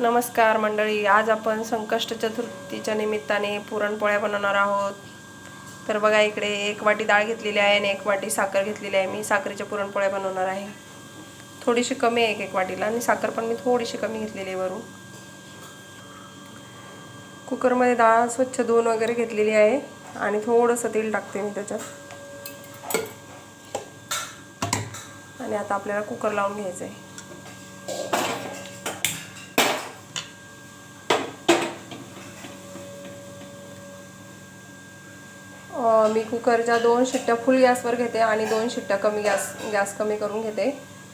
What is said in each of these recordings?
नमस्कार मंडळी आज आपण संकष्ट चतुर्थीच्या निमित्ताने पुरणपोळ्या बनवणार आहोत. तर बघा इकडे एक वाटी डाळ घेतलेली आहे आणि एक वाटी साखर घेतलेली आहे. मी साखरेच्या पुरणपोळ्या बनवणार आहे. थोडीशी कमी आहे एक एक वाटीला आणि साखर पण मी थोडीशी कमी घेतलेली आहे वरून. कुकरमध्ये डाळ स्वच्छ धुवून वगैरे घेतलेली आहे आणि थोडंसं तेल टाकते मी त्याच्यात. आणि आता आपल्याला कुकर लावून घ्यायचं आहे मी कुकरच्या दोन शिट्ट्या फुल गॅसवर घेते आणि दोन शिट्ट्या कमी गॅस गॅस कमी करून घेते.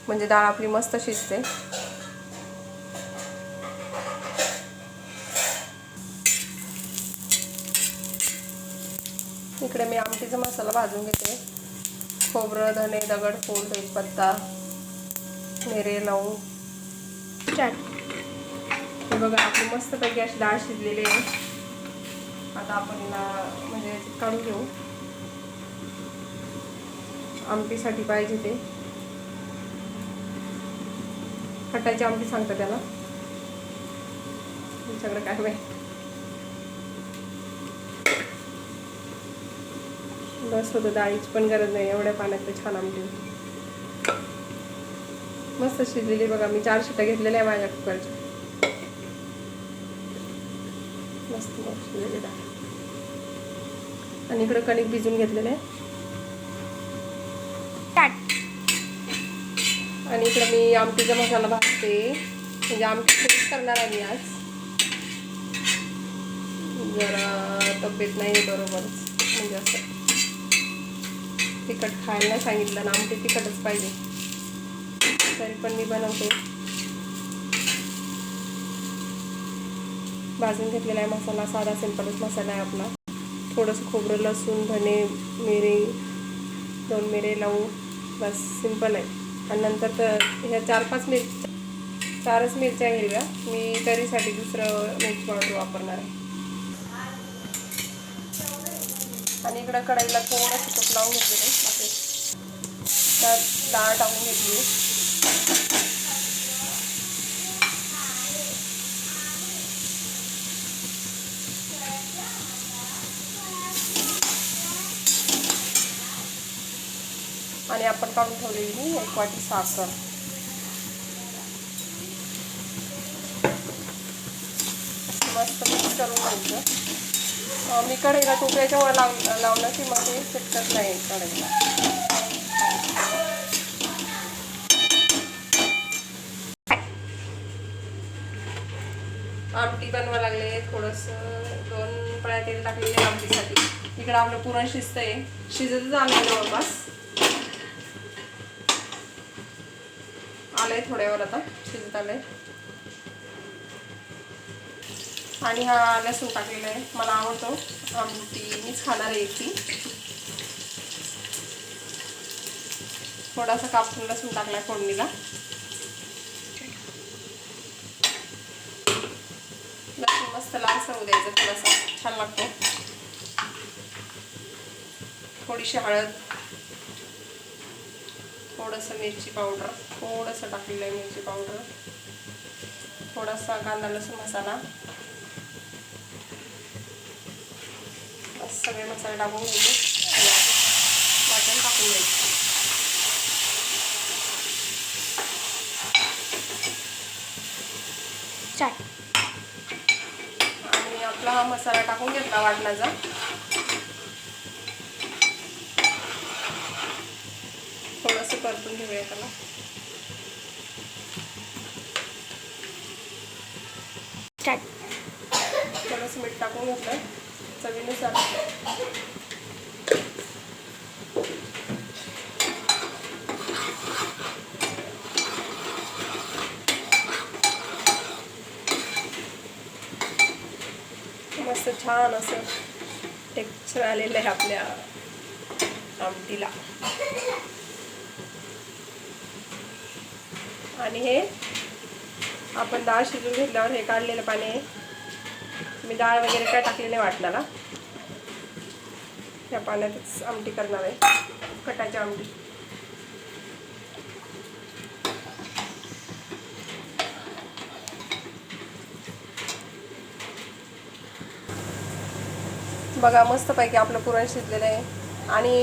म्हणजे डाळ आपली मस्त शिजते. इकडे मी आमटीचा मसाला भाजून घेते. खोबरं धने दगडफूल तेजपत्ता मिरे लवंग. चाट. हे बघा आपली मस्तपैकी अशी डाळ शिजलेली आहे. आता आपण म्हणजे काढून घेऊ. आमटीसाठी पाहिजे ते. खटाची आमटी सांगतात त्याला. तुमच्याकडे काय माहिती बस होतं डाळीची पण गरज नाही एवढ्या पाण्यात तर छान आमटी मस्त शिजलेली बघा मी चार शिटा घेतलेल्या आहे माझ्या कुकरच्या. मस्त मग शिजलेली डाळ. आणि इकडं कणिक भिजून घेतलेलं आहे. आणि इकडं मी आमटीचा मसाला भाजते. म्हणजे आमटी करणार आहे मी आज. जरा तब्येत नाही बरोबरच म्हणजे असं तिखट खायला नाही सांगितलं ना आमटी तिखटच पाहिजे. तरी पण मी बनवते. भाजून घेतलेला आहे मसाला साधा सिंपलच मसाला आहे आपला. थोडंसं खोबरं लसूण धने मिरे दोन मिरे लावू बस सिंपल आहे आणि नंतर तर ह्या चार पाच मिरच्या चारच मिरच्या हिरव्या मी तरीसाठी दुसरं मिरची पावडर वापरणार आहे आणि इकडं कढईला थोडंसं तूप लावून घेतलेलं आहे त्यात डाळ टाकून घेतली आणि आपण काढून ठेवलेली एक वाटी साखर. मस्त मिक्स करून घ्यायचं. मी कढईला टोप्याच्या वर लाव लावलं की मग ते चिटकत नाही कढईला. आमटी बनवा लागले थोडंसं दोन पळ्या तेल टाकलेले आमटीसाठी. इकडं आपलं पुरण शिजतंय. शिजतच आलं जवळपास. आलंय थोड्यावर आता शिजत आलंय आणि हा लसूण टाकलेला आहे मला आवडतो. आमटी मीच खाणार आहे ती थोडासा कापून लसूण टाकलाय फोडणीला. लसूण मस्त लालसर होऊ द्यायचं थोडासा छान लागतो. थोडीशी हळद. थोडंसं मिरची पावडर थोडंसं टाकलेलं आहे मिरची पावडर. थोडासा कांदा लसूण मसाला. सगळे मसाले टाकून घ्यायचे आणि वाटण टाकून द्यायचं आणि आपला हा मसाला टाकून घेतला वाटणाचा थोडंसं परतून घेऊया त्याला. थोडंसं मीठ टाकून घेतलं चवीनुसार. मस्त छान असं टेक्स्चर आलेलं आहे आपल्या आमटीला. आणि हे आपण डाळ शिजून घेतल्यावर हे काढलेलं पाणी आहे. मी डाळ वगैरे काय टाकलेली नाही वाटणाला ह्या पाण्यातच आमटी करणार आहे. कटाची आमटी. बघा मस्तपैकी आपलं पुरण शिजलेलं आहे. आणि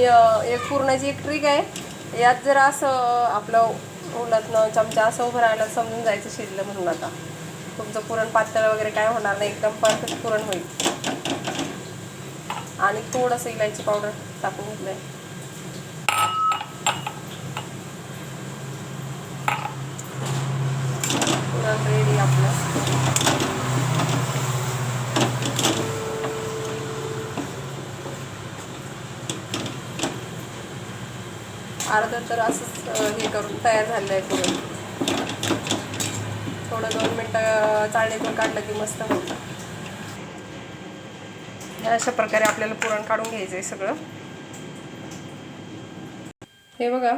एक पुरणाची एक ट्रिक आहे. यात जर असं आपलं उलटणं चमचा असं उभं राहिलं समजून जायचं शिजलं म्हणून आता. तुमचं पुरण पातळ वगैरे काय होणार नाही एकदम परफेक्ट पुरण होईल. आणि थोडंसं इलायची पावडर टाकून घेतलं आहे पुरण रेडी आपलं अर्धं तर असंच हे करून तयार झालेलं आहे पुरण. थोडं दोन मिनटं चाळणीतून काढलं की मस्त होतं. अशा प्रकारे आपल्याला पुरण काढून घ्यायचं आहे सगळं. हे बघा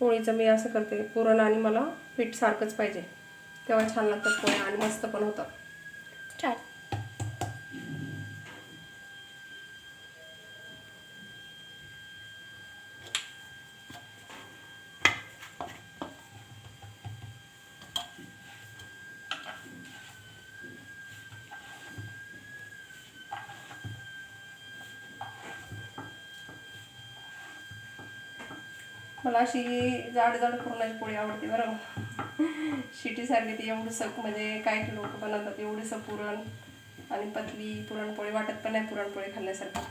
पोळीचं मी असं करते पुरण आणि मला पीठ सारखंच पाहिजे. तेव्हा छान लागतात पोळ्या आणि मस्त पण होतात. छान मला अशी जाड जाड पुरणाची पोळी आवडते बरं शिटीसारखी ती एवढंसं म्हणजे काय लोक बनवतात एवढंसं पुरण आणि पतली पुरणपोळी वाटत पण नाही पुरणपोळी खाल्ल्यासारखं.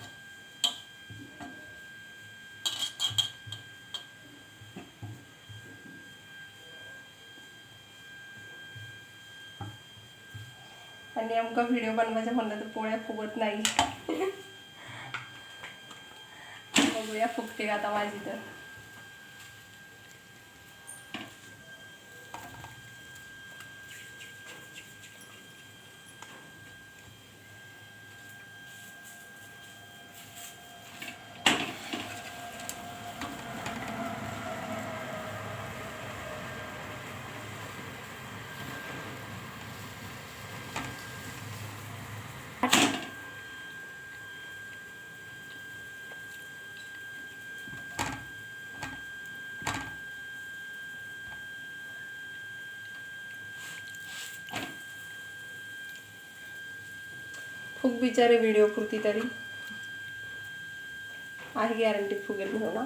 आणि नेमका व्हिडिओ बनवायचं म्हणलं तर पोळ्या फुगत नाही. बघूया फुगते का आता माझी तर. फुग बिचारे व्हिडिओ पुरती तरी. आहे गॅरंटी फुगेल म्हणून ना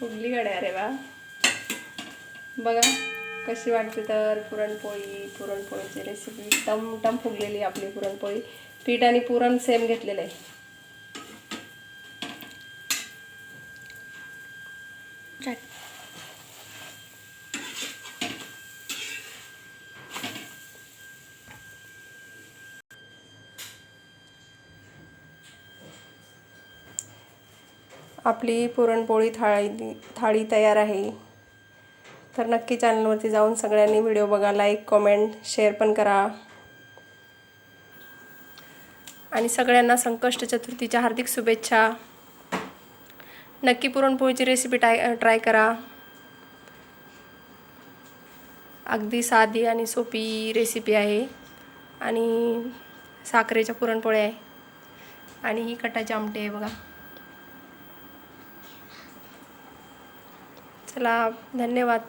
फुगली गड्या रे वा बघा कशी वाटते तर पुरणपोळी पुरणपोळीची रेसिपी टम टम फुगलेली आपली पुरणपोळी. पीठ आणि पुरण सेम घेतलेलं आहे. आपली पुरणपोळी थाळी थाळी तयार आहे. तर नक्की चॅनलवरती जाऊन सगळ्यांनी व्हिडिओ बघा लाईक कमेंट शेअर पण करा. आणि सगळ्यांना संकष्ट चतुर्थीच्या हार्दिक शुभेच्छा. नक्की पुरणपोळीची रेसिपी टाय ट्राय करा. अगदी साधी आणि सोपी रेसिपी आहे. आणि साखरेच्या पुरणपोळ्या आहे. आणि ही कटाची आमटे आहे बघा. चला धन्यवाद.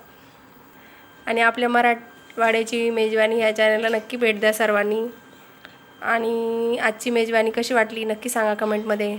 आणि आपल्या मराठवाड्याची मेजवानी ह्या चॅनलला नक्की भेट द्या सर्वांनी. आणि आजची मेजवानी कशी वाटली नक्की सांगा कमेंटमध्ये